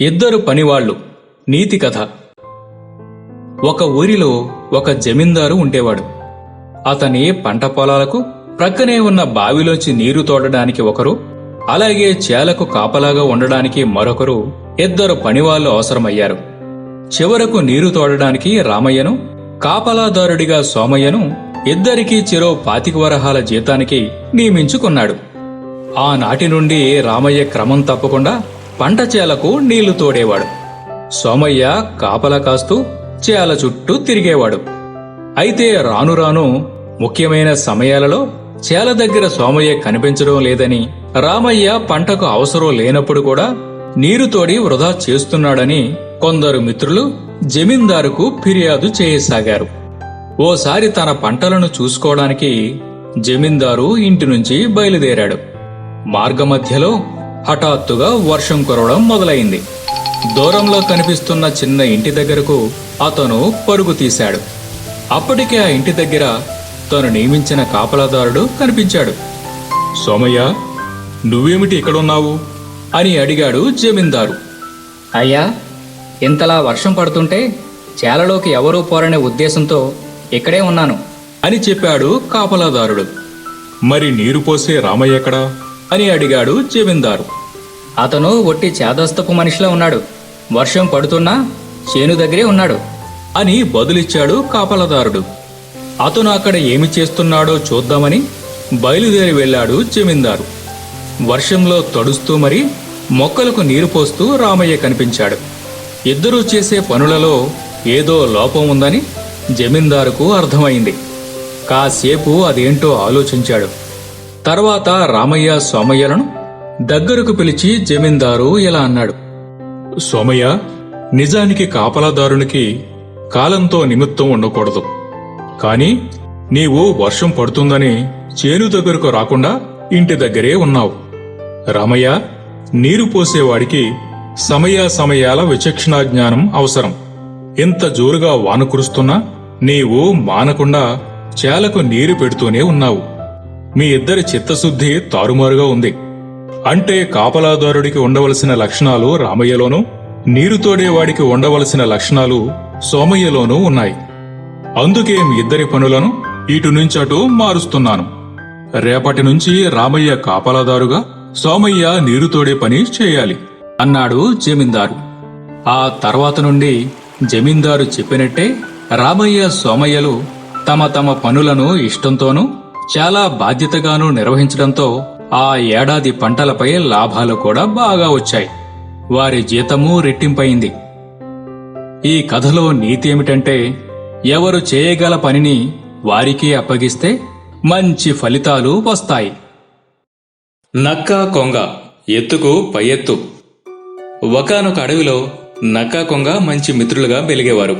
ఇద్దరు పనివాళ్ళు నీతి కథ. ఒక ఊరిలో ఒక జమీందారు ఉండేవాడు. అతని పంట పొలాలకు ప్రక్కనే ఉన్న బావిలోంచి నీరు తోడడానికి ఒకరు అలాగే చేలకు కాపలాగా ఉండడానికి మరొకరు ఇద్దరు పనివాళ్ళు అవసరమయ్యారు. చివరకు నీరు తోడడానికి రామయ్యను కాపలాదారుడిగా సోమయ్యను ఇద్దరికీ చెరో పాతిక వరహాల జీతానికి నియమించుకున్నాడు. ఆనాటి నుండి రామయ్య క్రమం తప్పకుండా పంట చేలకు నీళ్ళు తోడేవాడు. సోమయ్య కాపలా కాస్తూ చేల చుట్టూ తిరిగేవాడు. అయితే రాను రాను ముఖ్యమైన సమయాలలో చేల దగ్గర సోమయ్య కనిపించడం లేదని రామయ్య పంటకు అవసరం లేనప్పుడు కూడా నీరు తోడి వృధా చేస్తున్నాడని కొందరు మిత్రులు జమీందారుకు ఫిర్యాదు చేయసాగారు. ఓసారి తన పంటలను చూసుకోవడానికి జమీందారు ఇంటి నుంచి బయలుదేరాడు. మార్గమధ్యలో హఠాత్తుగా వర్షం కురవడం మొదలైంది. దూరంలో కనిపిస్తున్న చిన్న ఇంటి దగ్గరకు అతను పరుగు తీశాడు. అప్పటికే ఆ ఇంటి దగ్గర తను నియమించిన కాపలాదారుడు కనిపించాడు. సోమయ్య నువ్వేమిటి ఇక్కడున్నావు? అని అడిగాడు జమీందారు. అయ్యా ఇంతలా వర్షం పడుతుంటే చేలలోకి ఎవరూ పోరనే ఉద్దేశంతో ఇక్కడే ఉన్నాను. అని చెప్పాడు కాపలాదారుడు. మరి నీరు పోసే రామయ్య ఎక్కడా? అని అడిగాడు జమీందారు. అతను ఒట్టి చేదస్తపు మనిషిలో ఉన్నాడు. వర్షం పడుతున్నా చేను దగ్గరే ఉన్నాడు అని బదులిచ్చాడు కాపలదారుడు. అతను అక్కడ ఏమి చేస్తున్నాడో చూద్దామని బయలుదేరి వెళ్ళాడు జమీందారు. వర్షంలో తడుస్తూ మరి మొక్కలకు నీరు పోస్తూ రామయ్య కనిపించాడు. ఇద్దరూ చేసే పనులలో ఏదో లోపం ఉందని జమీందారుకు అర్థమైంది. కాసేపు అదేంటో ఆలోచించాడు. తర్వాత రామయ్య సోమయ్యలను దగ్గరకు పిలిచి జమీందారు ఇలా అన్నాడు. సోమయ్య నిజానికి కాపలాదారునికి కాలంతో నిమిత్తం ఉండకూడదు. కాని నీవు వర్షం పడుతుందని చేను దగ్గరకు రాకుండా ఇంటి దగ్గరే ఉన్నావు. రామయ్య నీరు పోసేవాడికి సమయాసమయాల విచక్షణా జ్ఞానం అవసరం. ఇంత జోరుగా వాన కురుస్తున్నా నీవు మానకుండా చేలకు నీరు పెడుతూనే ఉన్నావు. మీ ఇద్దరి చిత్తశుద్ధి తారుమారుగా ఉంది. అంటే కాపలాదారుడికి ఉండవలసిన లక్షణాలు రామయ్యలోనూ నీరుతోడేవాడికి ఉండవలసిన లక్షణాలు సోమయ్యలోనూ ఉన్నాయి. అందుకే ఇద్దరి పనులను ఇటు నుంచి అటు మారుస్తున్నాను. రేపటి నుంచి రామయ్య కాపలాదారుగా సోమయ్య నీరుతోడే పని చేయాలి అన్నాడు జమీందారు. ఆ తర్వాత నుండి జమీందారు చెప్పినట్టే రామయ్య సోమయ్యలు తమ తమ పనులను ఇష్టంతోనూ చాలా బాధ్యతగానూ నిర్వహించడంతో ఆ ఏడాది పంటలపై లాభాలు కూడా బాగా వచ్చాయి. వారి జీతము రెట్టింపయింది. ఈ కథలో నీతి ఏమిటంటే ఎవరు చేయగల పనిని వారికి అప్పగిస్తే మంచి ఫలితాలు వస్తాయి. నక్క కొంగ ఎత్తుకు పై ఎత్తు. ఒకనొక అడవిలో నక్క కొంగ మంచి మిత్రులుగా వెలిగేవారు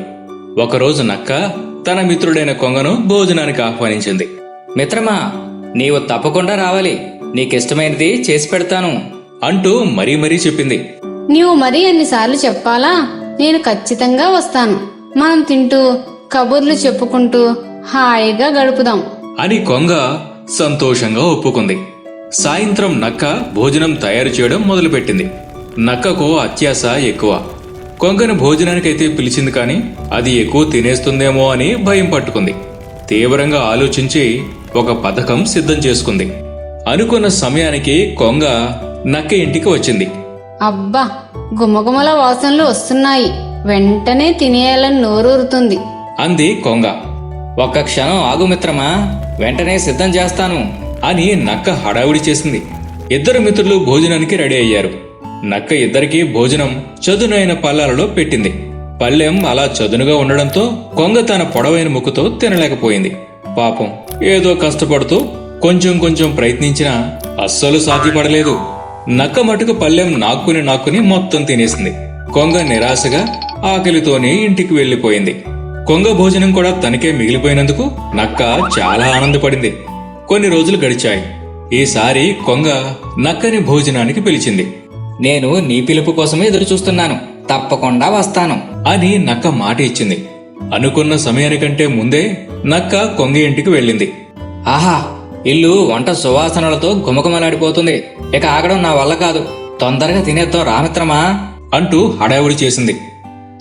ఒకరోజు నక్క తన మిత్రుడైన కొంగను భోజనానికి ఆహ్వానించింది. మిత్రమా నీవు తప్పకుండా రావాలి. నీకిష్టమైనది చేసి పెడతాను అంటూ మరీ మరీ చెప్పింది. నీవు మరీ అన్నిసార్లు చెప్పాలా? నేను ఖచ్చితంగా వస్తాను. మనం తింటూ కబుర్లు చెప్పుకుంటూ హాయిగా గడుపుదాం. అని కొంగ సంతోషంగా ఒప్పుకుంది. సాయంత్రం నక్క భోజనం తయారు చేయడం మొదలుపెట్టింది. నక్కకు అత్యాస ఎక్కువ. కొంగను భోజనానికైతే పిలిచింది కానీ అది ఎక్కువ తినేస్తుందేమో అని భయం పట్టుకుంది. తీవ్రంగా ఆలోచించి ఒక పథకం సిద్ధం చేసుకుంది. అనుకున్న సమయానికి కొంగ నక్క ఇంటికి వచ్చింది. అబ్బా గుమగుమల వాసనలు వస్తున్నాయి. వెంటనే తినేయాలని నోరూరుతుంది. అంది కొంగ. ఒక్క క్షణం ఆగు మిత్రమా వెంటనే సిద్ధం చేస్తాను అని నక్క హడావుడి చేసింది. ఇద్దరు మిత్రులు భోజనానికి రెడీ అయ్యారు. నక్క ఇద్దరికీ భోజనం చదునైన పళ్ళాలలో పెట్టింది. పళ్ళెం అలా చదునుగా ఉండడంతో కొంగ తన పొడవైన ముక్కుతో తినలేకపోయింది. పాపం ఏదో కష్టపడుతూ కొంచెం కొంచెం ప్రయత్నించినా అస్సలు సాధ్యపడలేదు. నక్క మటుకు పళ్ళెం నాక్కుని నాక్కుని మొత్తం తినేసింది. కొంగ నిరాశగా ఆకలితోనే ఇంటికి వెళ్ళిపోయింది కొంగ భోజనం కూడా తనకే మిగిలిపోయినందుకు నక్క చాలా ఆనందపడింది. కొన్ని రోజులు గడిచాయి. ఈసారి కొంగ నక్కని భోజనానికి పిలిచింది. నేను నీ పిలుపు కోసమే ఎదురు చూస్తున్నాను తప్పకుండా వస్తాను. అని నక్క మాట ఇచ్చింది. అనుకున్న సమయానికంటే ముందే నక్క కొంగ ఇంటికి వెళ్ళింది. ఆహా ఇల్లు వంట సువాసనలతో గుమగుమలాడిపోతుంది ఇక ఆగడం నా వల్ల కాదు. తొందరగా తినేద్దాం రామిత్రమా అంటూ హడావుడి చేసింది.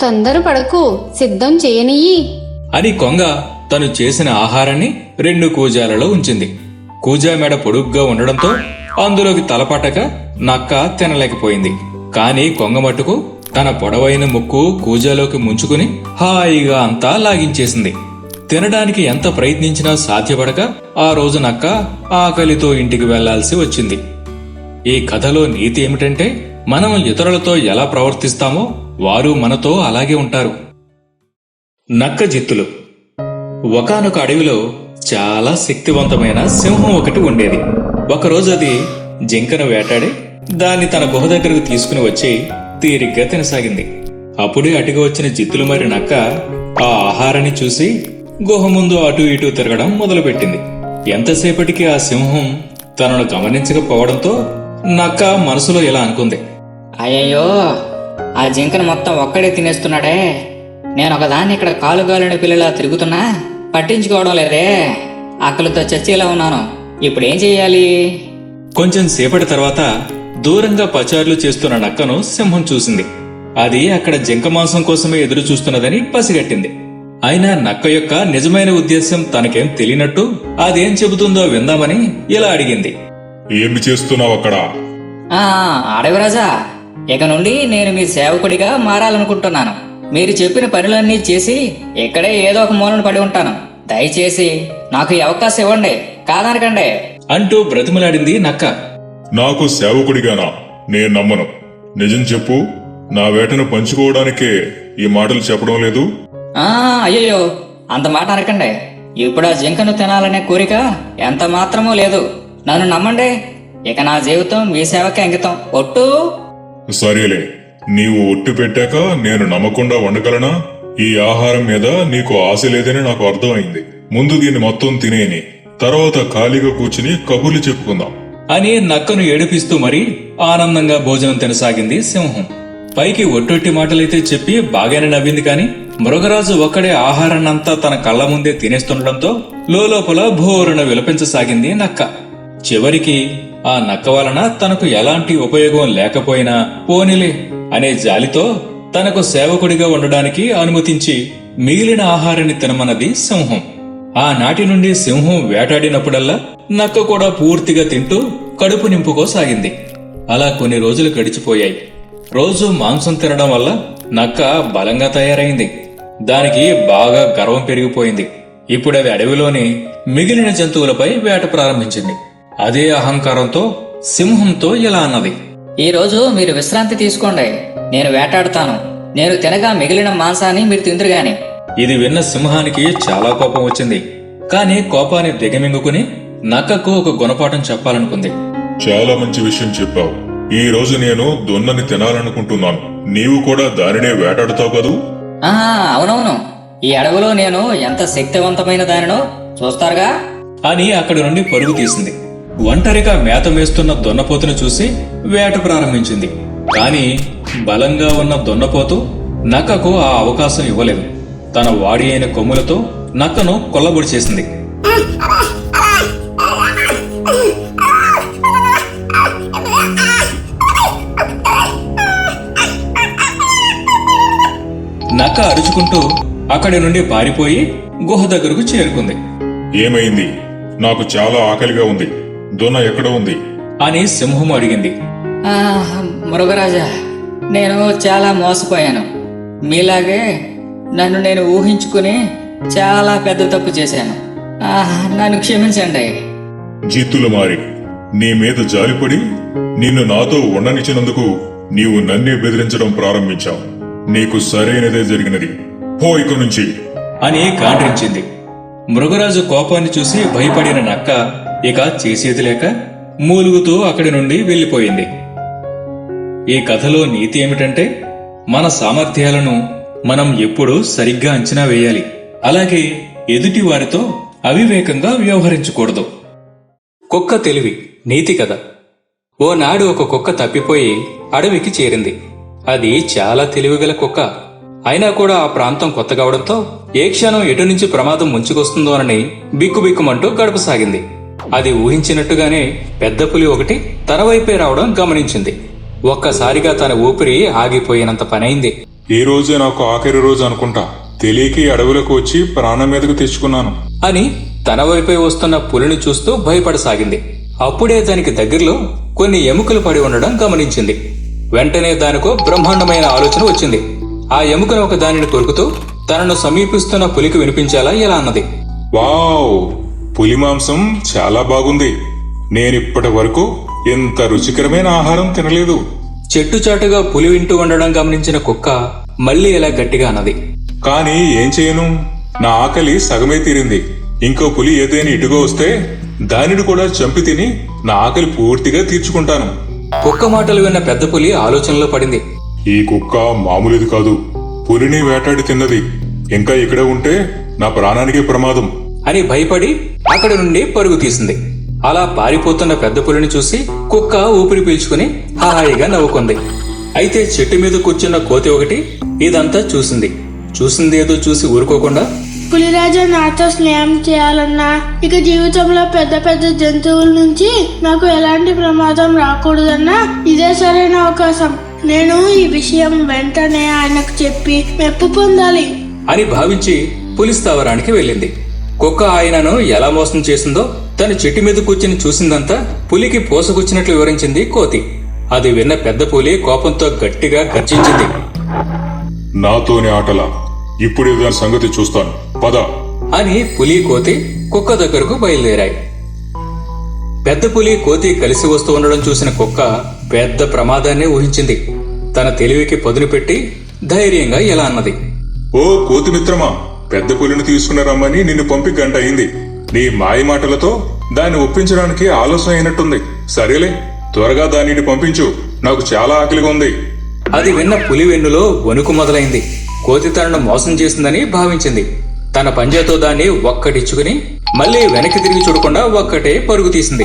తొందర పడకు సిద్ధం చేయనియ్యి. అని కొంగ తను చేసిన ఆహారాన్ని రెండు కూజాలలో ఉంచింది. కూజా మెడ పొడుగ్గా ఉండడంతో అందులోకి తలపట్టక నక్క తినలేకపోయింది. కాని కొంగ మట్టుకు తన పొడవైన ముక్కు కూజాలోకి ముంచుకుని హాయిగా అంతా లాగించేసింది. తినడానికి ఎంత ప్రయత్నించినా సాధ్యపడక ఆ రోజు నక్క ఆకలితో ఇంటికి వెళ్ళాల్సి వచ్చింది. ఈ కథలో నీతి ఏమిటంటే మనం ఇతరులతో ఎలా ప్రవర్తిస్తామో వారు మనతో అలాగే ఉంటారు. నక్క జిత్తులు. ఒకానొక అడవిలో చాలా శక్తివంతమైన సింహం ఒకటి ఉండేది. ఒకరోజు అది జింకను వేటాడి దాన్ని తన గుహ దగ్గరకు తీసుకుని వచ్చి తీరిగ్గా తినసాగింది. అప్పుడే అటుగా వచ్చిన జిత్తులు మరి నక్క ఆ ఆహారాన్ని చూసి గుహ ముందు అటు ఇటు తిరగడం మొదలుపెట్టింది. ఎంతసేపటికి ఆ సింహం తనను గమనించకపోవడంతో నక్క మనసులో ఇలా అనుకుంది. అయ్యయ్యో ఆ జింకను మొత్తం ఒక్కడే తినేస్తున్నాడే. నేను ఒకదాన్ని ఇక్కడ కాలుగాలిన పిల్లలా తిరుగుతున్నా పట్టించుకోవడం లేదే. ఆకలితో చచ్చేలా ఉన్నాను. ఇప్పుడు ఏం చెయ్యాలి? కొంచెం సేపటి తర్వాత దూరంగా పచారులు చేస్తున్న నక్కను సింహం చూసింది. అది అక్కడ జింక మాంసం కోసమే ఎదురు చూస్తున్నదని పసిగట్టింది. అయినా నక్క యొక్క నిజమైన ఉద్దేశం తనకేం తెలియనట్టు అదేం చెబుతుందో విందామని ఇలా అడిగింది. ఏమి చేస్తున్నావు అక్కడ? ఆ అడవిరాజా ఇక నుండి నేను మీ సేవకుడిగా మారాలనుకుంటున్నాను. మీరు చెప్పిన పనులన్నీ చేసి ఇక్కడే ఏదో ఒక మూలన పడి ఉంటాను. దయచేసి నాకు ఈ అవకాశం ఇవ్వండి. కాదనకండి. అంటూ బ్రతిమలాడింది నక్క. నాకు సేవకుడిగానా? నేను నమ్మను. నిజం చెప్పు నా వేటను పంచుకోవడానికే ఈ మాటలు చెప్పడం లేదు. ఆ అయ్యయ్యో. అంత మాట అనకండి ఇప్పుడు ఆ జింకను తినాలనే కోరిక ఎంత మాత్రమూ లేదు. నన్ను నమ్మండి. ఇక నా జీవితం మీ సేవకి అంకితం. ఒట్టు? సరేలే. నీవు ఒట్టు పెట్టాక నేను నమ్మకుండా వండగలనా? ఈ ఆహారం మీద నీకు ఆశ లేదని నాకు అర్థమైంది. ముందు దీన్ని మొత్తం తినేని. తర్వాత ఖాళీగా కూర్చుని కబుర్లు చెప్పుకుందాం. అని నక్కను ఏడిపిస్తూ మరీ ఆనందంగా భోజనం తినసాగింది సింహం. పైకి ఒట్టొట్టి మాటలైతే చెప్పి బాగానే నవ్వింది కాని మృగరాజు ఒక్కడే ఆహారాన్నంతా తన కళ్ళ ముందే తినేస్తుండడంతో లోపల భోరున విలపించసాగింది నక్క. చివరికి ఆ నక్క వలన తనకు ఎలాంటి ఉపయోగం లేకపోయినా పోనిలే అనే జాలితో తనకు సేవకుడిగా ఉండడానికి అనుమతించి మిగిలిన ఆహారాన్ని తినమన్నది సింహం. ఆనాటి నుండి సింహం వేటాడినప్పుడల్లా నక్క కూడా పూర్తిగా తింటూ కడుపు నింపుకోసాగింది అలా కొన్ని రోజులు గడిచిపోయాయి. రోజు మాంసం తినడం వల్ల నక్క బలంగా తయారైంది. దానికి బాగా గర్వం పెరిగిపోయింది. ఇప్పుడు అది అడవిలోని మిగిలిన జంతువులపై వేట ప్రారంభించింది. అదే అహంకారంతో సింహంతో ఇలా అన్నది? ఈ రోజు మీరు విశ్రాంతి తీసుకోండి. నేను వేటాడుతాను. నేను తినగా మిగిలిన మాంసాన్ని మీరు తిందురు గాని. ఇది విన్న సింహానికి చాలా కోపం వచ్చింది. కాని కోపాన్ని దిగమింగుకుని నక్కకు ఒక గుణపాఠం చెప్పాలనుకుంది. చాలా మంచి విషయం చెప్పావు. ఈ రోజు నేను దొన్నని తినాలనుకుంటున్నాను. నీవు కూడా దానినే వేటాడుతావు కదూ? అవునవును. ఈ అడవిలో నేను ఎంత శక్తివంతమైన దానినో చూస్తారుగా? అని అక్కడి నుండి పరుగు తీసింది. ఒంటరిగా మేత మేస్తున్న దొన్నపోతును చూసి వేట ప్రారంభించింది. కాని బలంగా ఉన్న దొన్నపోతు నక్కకు ఆ అవకాశం ఇవ్వలేదు. తన వాడి అయిన కొమ్ములతో నక్కను కొల్లబొడి చేసింది నక్క అరుచుకుంటూ అక్కడి నుండి పారిపోయి గుహ దగ్గరకు చేరుకుంది. ఏమైంది? నాకు చాలా ఆకలిగా ఉంది. దొన్న ఎక్కడ ఉంది. అని సింహం అడిగింది. మృగరాజా నేను చాలా మోసపోయాను. మీలాగే నన్ను నేను ఊహించుకుని చాలా పెద్ద తప్పు చేశాను. నన్ను క్షమించండి జీతులు మారి నీ మీద జాలిపడి నిన్ను నాతో ఉండనిచ్చినందుకు నీవు నన్నే బెదిరించడం ప్రారంభించావు. నీకు సరైనదే జరిగినది. పో ఇక నుంచి. అని కాండ్రించింది మృగరాజు కోపాన్ని చూసి భయపడిన నక్క ఇక చేసేది లేక మూలుగుతూ అక్కడి నుండి వెళ్ళిపోయింది. ఈ కథలో నీతి ఏమిటంటే మన సామర్థ్యాలను మనం ఎప్పుడూ సరిగ్గా అంచనా వేయాలి. అలాగే ఎదుటి వారితో అవివేకంగా వ్యవహరించకూడదు. కుక్క తెలివి నీతి కథ. ఓనాడు ఒక కుక్క తప్పిపోయి అడవికి చేరింది. అది చాలా తెలివిగల కుక్క. అయినా కూడా ఆ ప్రాంతం కొత్త కావడంతో ఏ క్షణం ఎటు నుంచి ప్రమాదం ముంచుకొస్తుందోనని బిక్కుబిక్కుమంటూ గడపసాగింది అది ఊహించినట్టుగానే పెద్ద పులి ఒకటి తన వైపే రావడం గమనించింది. ఒక్కసారిగా తన ఊపిరి ఆగిపోయినంత పనైంది. ఈ రోజే నాకు ఆఖరి రోజు అనుకుంటా. తెలియక అడవులకు వచ్చి ప్రాణం మీదకు తెచ్చుకున్నాను. అని తన వైపే వస్తున్న పులిని చూస్తూ భయపడసాగింది. అప్పుడే దానికి దగ్గరలో కొన్ని ఎముకలు పడి ఉండడం గమనించింది. వెంటనే దానికో బ్రహ్మాండమైన ఆలోచన వచ్చింది. ఆ ఎముకను ఒక దానిని కొరుకుతూ తనను సమీపిస్తున్న పులికి వినిపించేలా ఇలా అన్నది. వావ్! పులి మాంసం చాలా బాగుంది. నేనిప్పటి వరకు ఇంత రుచికరమైన ఆహారం తినలేదు. చెట్టు చాటుగా పులి వింటూ ఉండడం గమనించిన కుక్క మళ్ళీ ఇలా గట్టిగా అన్నది. కానీ ఏం చేయను? నా ఆకలి సగమే తీరింది. ఇంకో పులి ఏదైనా ఇటుగా వస్తే దానిని కూడా చంపి తిని నా ఆకలి పూర్తిగా తీర్చుకుంటాను. కుక్క మాటలు విన్న పెద్ద పులి ఆలోచనలో పడింది. ఈ కుక్క మామూలుది కాదు. పులిని వేటాడి తిన్నది. ఇంకా ఇక్కడే ఉంటే నా ప్రాణానికి ప్రమాదం. అని భయపడి అక్కడి నుండి పరుగు తీసింది. అలా పారిపోతున్న పెద్ద పులిని చూసి కుక్క ఊపిరి పీల్చుకుని హాయిగా నవ్వుకుంది. అయితే చెట్టు మీద కూర్చున్న కోతి ఒకటి ఇదంతా చూసింది. చూసింది ఏదో చూసి ఊరుకోకుండా పులిరాజా నాతో స్నేహం చేయాలన్నా ఇక జీవితంలో పెద్ద పెద్ద జంతువుల నుంచి నాకు ఎలాంటి ప్రమాదం రాకూడదన్నా ఇదే సరైన అవకాశం. నేను ఈ విషయం వెంటనే ఆయనకు చెప్పి మెప్పు పొందాలి. అని భావించి పులి స్థావరానికి వెళ్ళింది. కుక్క ఆయనను ఎలా మోసం చేసిందో తను చెట్టు మీద కూర్చుని చూసిందంతా పులికి పోసకొచ్చినట్లు వివరించింది కోతి. అది విన్న పెద్ద పులి కోపంతో గట్టిగా గర్జించింది. నాతోని ఆటల. ఇప్పుడే దాని సంగతి చూస్తాను. పద. అని పులి కోతి కుక్క దగ్గరకు బయలుదేరాయి. పెద్ద పులి కోతి కలిసి వస్తూ ఉండడం చూసిన కుక్క పెద్ద ప్రమాదాన్నే ఊహించింది. తన తెలివికి పదును పెట్టి ధైర్యంగా ఇలా అన్నది. ఓ కోతి మిత్రమా పెద్ద పులిని తీసుకుని రమ్మని నిన్ను పంపి గంట అయింది. నీ మాయ మాటలతో దాన్ని ఒప్పించడానికి ఆలోచన అయినట్టుంది. సరేలే త్వరగా దానిని పంపించు. నాకు చాలా ఆకలిగా ఉంది. అది విన్న పులి వెన్నులో వణుకు మొదలైంది. కోతి తనను మోసం చేసిందని భావించింది. తన పంజాతో దాన్ని ఒక్కటిచ్చుకుని మళ్ళీ వెనక్కి తిరిగి చూడకుండా ఒక్కటే పరుగు తీసింది.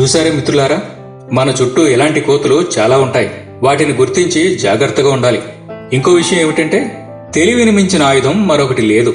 చూసారా మిత్రులారా? మన చుట్టూ ఇలాంటి కోతులు చాలా ఉంటాయి. వాటిని గుర్తించి జాగ్రత్తగా ఉండాలి. ఇంకో విషయం ఏమిటంటే తెలివిని మించిన ఆయుధం మరొకటి లేదు.